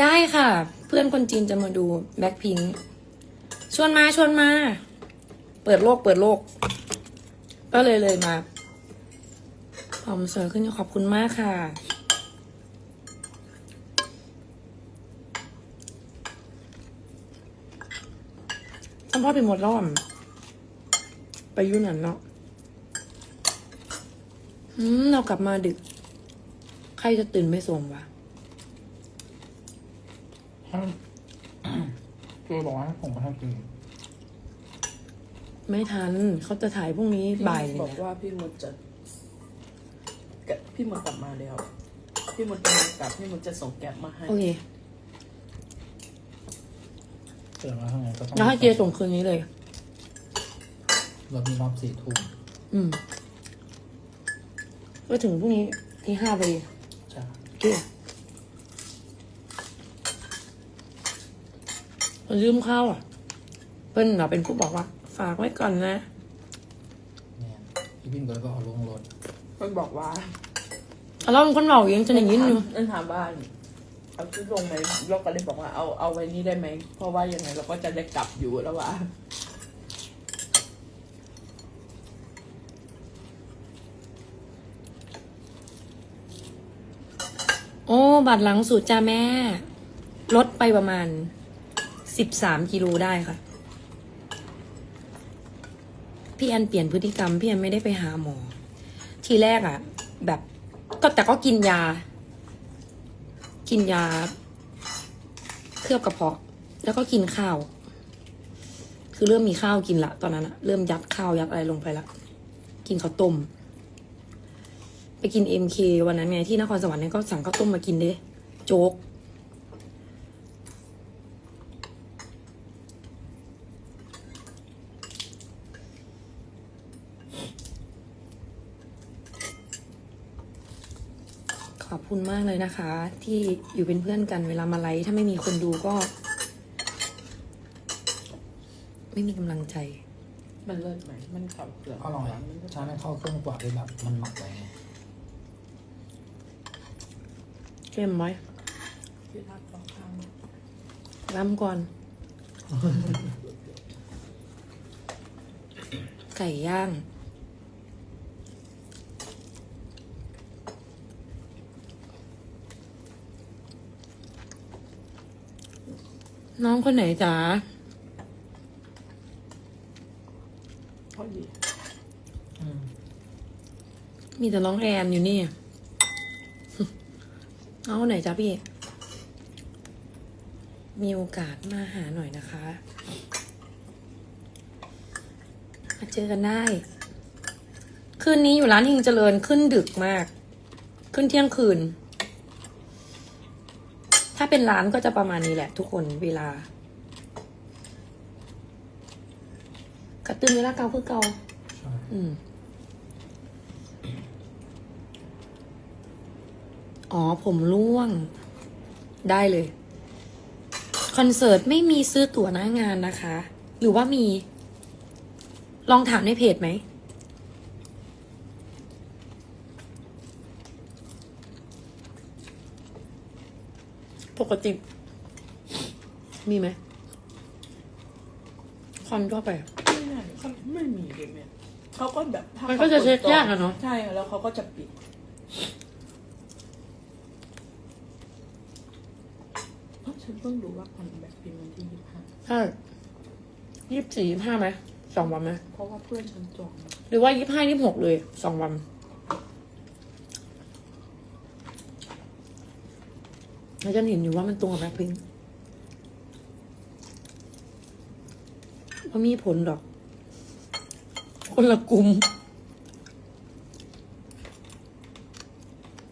ได้ค่ะ เพื่อนคนจีนจะมาดูแบ็คพิงชวนมาชวนมา เปิดโลกเปิดโลก ก็เลยเลยมาผมสวยขึ้นขอบคุณมากค่ะ ท่านพ่อเป็นหมดรอบไปยุ่นั่นเนาะอืมเรากลับมาดึก ใครจะตื่นไม่ส่งวะ ถ้าคือบอกว่าให้ผมมาให้กินไม่ทันเขาจะถ่ายพรุ่งนี้บ่ายพี่มดบอกเนี่ยว่าพี่มดจะกะพี่มดกลับมาแล้ว พี่มดกำลังกลับพี่มดจะส่งแก๊ปมาให้ โอเคเสร็จแล้วทำไงก็ต้องแล้วให้เจส่งคืนนี้เลยรถมีรอบสี่ทุ่มอืมก็ถึงพรุ่งนี้ที่ห้าไปดีใช่โอเคคน ยืมข้าวอะเพิ่นเราเป็นผู้บอกว่า ฝากไว้ก่อนนะเนี่ยพี่พิมก็เลยก็เอาลงรถมันบอกว่าเอาเราเป็นคนบอกเองฉันอย่างนี้อยู่นั่นถามบ้าน เอาชุดลงไหมเราก็เลยบอกว่าเอาเอาไว้นี่ได้ไหม เพราะว่ายังไงเราก็จะได้กลับอยู่แล้วว่าโอ้บัตรหลังสุดจ้าแม่ ลดไปประมาณ สิบสามกิโลได้ค่ะ พี่แอนเปลี่ยนพฤติกรรม พี่แอนไม่ได้ไปหาหมอ ทีแรกอะแบบก็แต่ก็กินยา กินยา เคลือบกระเพาะ แล้วก็กินข้าว คือเริ่มมีข้าวกินละ ตอนนั้นอะเริ่มยัดข้าวยัดอะไรลงไปละ กินข้าวต้ม ไปกินเอ็มเควันนั้นไงที่นครสวรรค์เนี่ยก็สั่งข้าวต้มมากินเด้โจ๊ก คุณมากเลยนะคะ ที่อยู่เป็นเพื่อนกันเวลามาไลฟ์ถ้าไม่มีคนดูก็ ไม่มีกำลังใจ มันเลิศไหม มันขับเกลืออร่อยมันใช้ไม่เข้าเครื่องกว่าเลยแบบมันหมักไว้ไงเข้มไหมพี่ทักสองข้งล้ำก่อน ไก่ย่าง น้องคนไหนจ๋าพอดีอืมมีแต่น้องแอนอยู่นี่ น้องคนไหนจ๊ะพี่ มีโอกาสมาหาหน่อยนะคะมาเจอกันได้ คืนนี้อยู่ร้านหิงเจริญขึ้นดึกมาก ขึ้นเที่ยงคืนถ้าเป็นร้านก็จะประมาณนี้แหละทุกคนเวลา กระตุ้นเวลาเกาคือเกาใช่อืมอ๋อ ผมร่วง ได้เลย คอนเสิร์ตไม่มีซื้อตั๋วหน้างานนะคะ หรือว่ามี ลองถามในเพจไหม ปกติ มีไหมคอนทั่วไปอะไม่ได้เขาไม่มีเลยเนี่ยเขาก็แบบถ้ามันก็จะเช็คขปิดยากอะเนาะใช่แล้วเขาก็จะปิด เพราะฉันเพิ่งรู้ว่าคอนแบบพิมพ์วันที่ยี่สิบห้าใช่ยี่สิบสี่ยี่ห้าไหมสองวันไหมเพราะว่าเพื่อนฉันจองมาหรือว่ายี่ห้ายี่หกเลยสองวัน แล้วฉันเห็นอยู่ว่ามันตรงกับแบ็คพิงค์ว่ามีผลดอก คนละกลุ่ม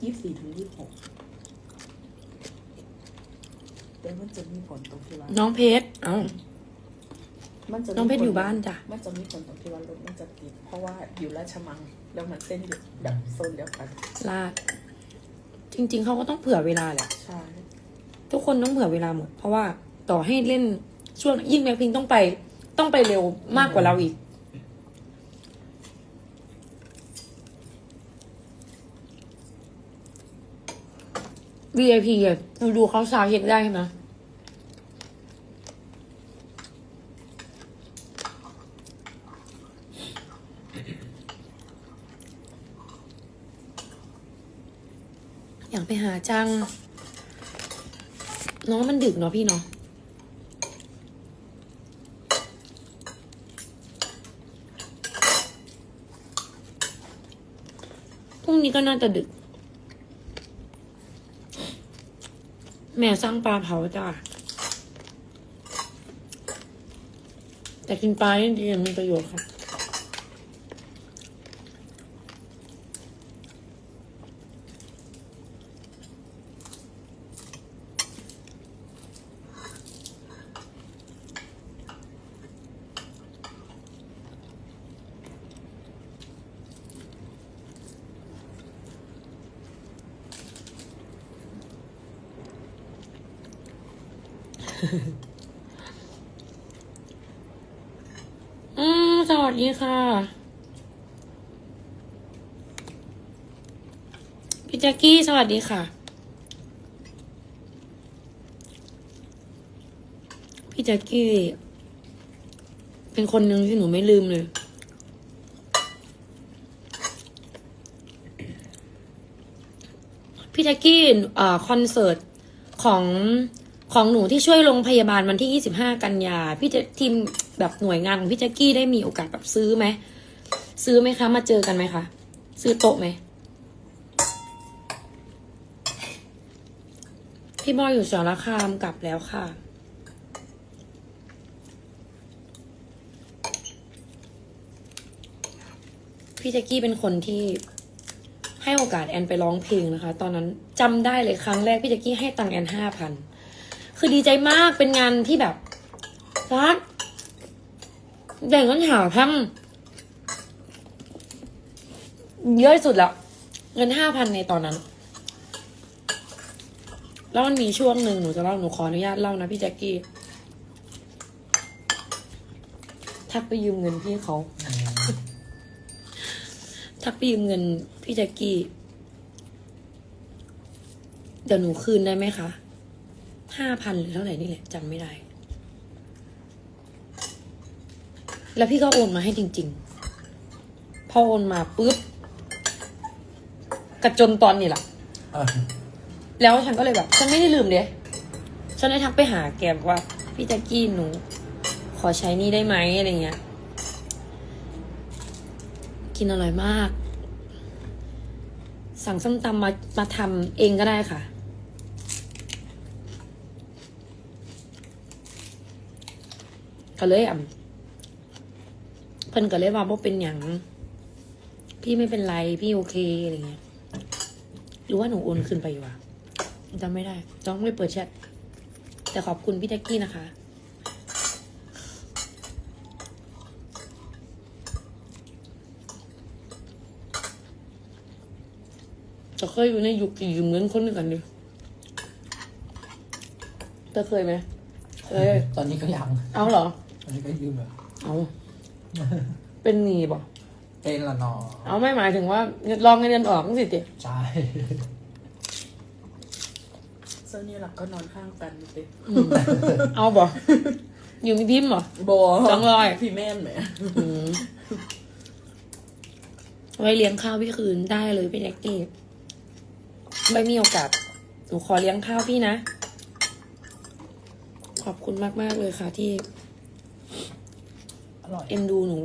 ยี่สี่ถึงยี่หกแต่มันจะมีผลตรงที่ว่าน้องเพชรเอ้า มันจะมีน้องเพชรผลอยู่บ้านจ้ะ มันจะมีผลตรงที่ว่ารถมันจะติดเพราะว่าอยู่ราชมัง แล้วมันเส้นอยู่แบบโซนเดียวกันลาด จริง ๆ เขาก็ต้องเผื่อเวลาแหละ ใช่ ทุกคนต้องเผื่อเวลาหมด เพราะว่าต่อให้เล่นช่วงยิ่งแบ็คพิงค์ต้องไป ต้องไปเร็วมากกว่าเราอีก VIP อะดูดูเขาซาวเช็คได้ไหมอยากไปหาจัง น้องมันดึกเนาะพี่เนาะพรุ่งนี้ก็น่าจะดึก แม่สร้างปลาเผาจ้าแต่กินปลานี่ดีมีประโยชน์ค่ะ อืมสวัสดีค่ะ พี่แจ็กกี้ สวัสดีค่ะ พี่แจ็กกี้ เป็นคนหนึ่งที่หนูไม่ลืมเลยพี่แจ็กกี้อ่าคอนเสิร์ตของ ของหนูที่ช่วยโรงพยาบาลวันที่ 25 กันยาพี่จะทีมแบบหน่วยงานของพี่แจ็กกี้ได้มีโอกาสแบบซื้อไหมซื้อไหมคะ มาเจอกันไหมคะซื้อโต๊ะไหมพี่บอยอยู่สารคามกลับแล้วค่ะ พี่แจ็กกี้เป็นคนที่ให้โอกาสแอนไปร้องเพลงนะคะ ตอนนั้นจำได้เลยครั้งแรกพี่แจ็กกี้ให้ตังแอนห้าพัน คือดีใจมากเป็นงานที่แบบรัดแบ่งกันหาพังเยอะที่สุดแล้ว เงินห้าพันในตอนนั้น แล้วมันมีช่วงหนึ่งหนูจะเล่าหนูขออนุญาตเล่านะพี่แจ็คกี้ทักไปยืมเงินพี่เขา ทักไปยืมเงินพี่แจ็คกี้ เดี๋ยวหนูคืนได้ไหมคะ ห้าพันหรือเท่าไหร่นี่แหละจำไม่ได้ แล้วพี่ก็โอนมาให้จริง ๆ พอโอนมาปุ๊บกระจนตอนนี้แหละแล้วฉันก็เลยแบบฉันไม่ได้ลืมเด้ฉันได้ทักไปหาแกบอกว่า พี่แจ็กกี้หนู ขอใช้นี่ได้ไหมอะไรเงี้ย กินอร่อยมาก สั่งส้มตำมามาทำเองก็ได้ค่ะ ก็เลยอะเพิ่นก็เลยว่าบ่เป็นอย่างพี่ไม่เป็นไรพี่โอเคอะไรเงี้ยหรือว่าหนูโอนคืนไปอยู่อะจำไม่ได้ต้องไม่เปิดแชทแต่ขอบคุณพี่แท็กกี้นะคะจะเคยอยู่ในยุคที่ยืมเงินคนด้วยกันดิเธอเคยไหมเคยตอนนี้ก็ยังเอาเหรอต อนนี้ก็ยืมแบบเอาเป็นหนี้ป่ะเป็นละนอเอาไม่หมายถึงว่าลองเงินเดือนออกสิติใช่เซอร์นี่หลักก็นอนข้างกันสิอืมเอาบ่อยู่มีพิมพ์เหรอโบสองร้อยพี่แม่นไหมอืมไว้เลี้ยงข้าวพี่คืนได้เลยพี่แจ็กกี้ไม่มีโอกาสหนูขอเลี้ยงข้าวพี่นะ ขอบคุณมาก ๆ เลยค่ะที่อ ร่อยเอ็นดูหนู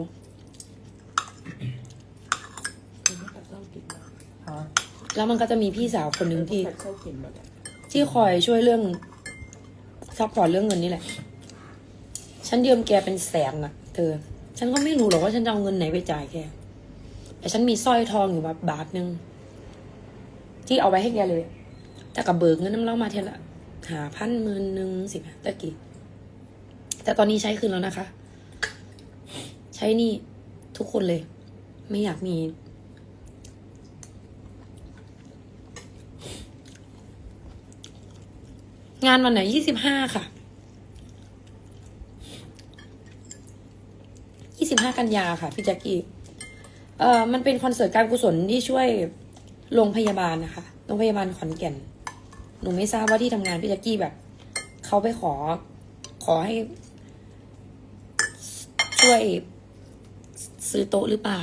ผัดเส้ากินมาฮะแล้วมันก็จะมีพี่สาวคนหนึ่งที่ผัดเส้ากินมาเนี่ยที่คอยช่วยเรื่องซัพพอร์ตเรื่องเงินนี่แหละ ฉันยืมแกเป็นแสนนะเธอ ฉันก็ไม่รู้หรอกว่าฉันจะเอาเงินไหนไปจ่ายแก แต่ฉันมีสร้อยทองอยู่แบบบาทหนึ่งที่เอาไว้ให้แกเลย แต่กับเบิกเงินน้ำเล่ามาเท่าละหาพันหมื่นหนึ่งสิตะกี้ แต่ตอนนี้ใช้คืนแล้วนะคะ ใช้นี่ทุกคนเลย ไม่อยากมี งานวันไหนยี่สิบห้าค่ะยี่สิบห้ากันยาค่ะพี่แจ็กกี้เอ่อมันเป็นคอนเสิร์ตการกุศลที่ช่วยโรงพยาบาลนะคะโรงพยาบาลขอนแก่น หนูไม่ทราบว่าที่ทำงานพี่แจ็กกี้แบบเขาไปขอขอให้ช่วย ซื้อโต๊ะหรือเปล่า